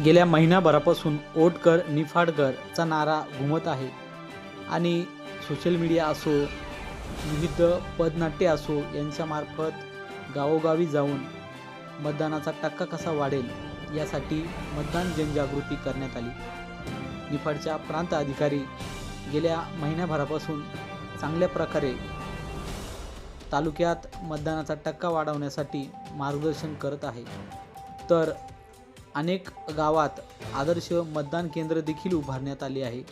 गेल्या महिनाभरापासून ओटकर निफाडकरचा नारा घुमत आहे. आणि सोशल मीडिया असो विविध पदनाट्य असो यांच्यामार्फत गावोगावी जाऊन मतदानाचा टक्का कसा वाढेल यासाठी मतदान जनजागृती करण्यात आली. निफाडच्या प्रांत अधिकारी गेल्या महिन्याभरापासून चांगल्या प्रकारे तालुक्यात मतदानाचा टक्का वाढवण्यासाठी मार्गदर्शन करत आहे. तर अनेक गावात आदर्श मतदान केंद्र देखील उभारण्यात आले आहे.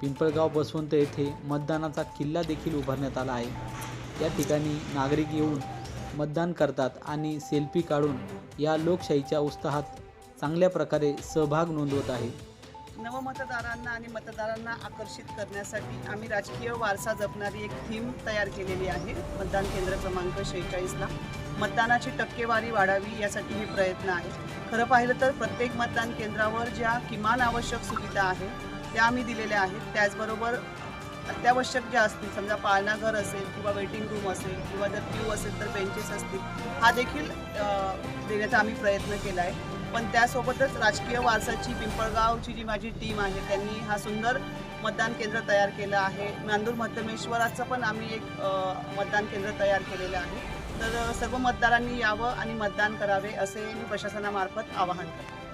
पिंपळगाव बसवंत येथे मतदानाचा किल्ला देखील उभारण्यात आला आहे. या ठिकाणी नागरिक येऊन मतदान करतात आणि सेल्फी काढून या लोकशाहीच्या उत्साहात चांगल्या प्रकारे सहभाग नोंदवत आहे. नवमतदारांना आणि मतदारांना आकर्षित करण्यासाठी आम्ही राजकीय वारसा जपणारी एक थीम तयार केलेली आहे. मतदान केंद्र क्रमांक शेहेचाळीसला. मतदानाची टक्केवारी वाढावी यासाठी हे प्रयत्न आहे. खरं पाहिलं तर प्रत्येक मतदान केंद्रावर ज्या किमान आवश्यक सुविधा आहेत त्या आम्ही दिलेल्या आहेत. त्याचबरोबर अत्यावश्यक ज्या असतील समजा पाळणाघर असेल किंवा वेटिंग रूम असेल किंवा जर क्यू असेल तर बेंचेस असतील हा देखील देण्याचा आम्ही प्रयत्न केला आहे पण त्यासोबतच राजकीय वारसाची पिंपळगावची जी माझी टीम आहे त्यांनी हा सुंदर मतदान केंद्र तयार केलं आहे. नांदूर मध्यमेश्वराचं पण आम्ही एक मतदान केंद्र तयार केलेलं आहे. तर सर्व मतदारांनी यावं आणि मतदान करावे असे मी प्रशासनामार्फत आवाहन करते.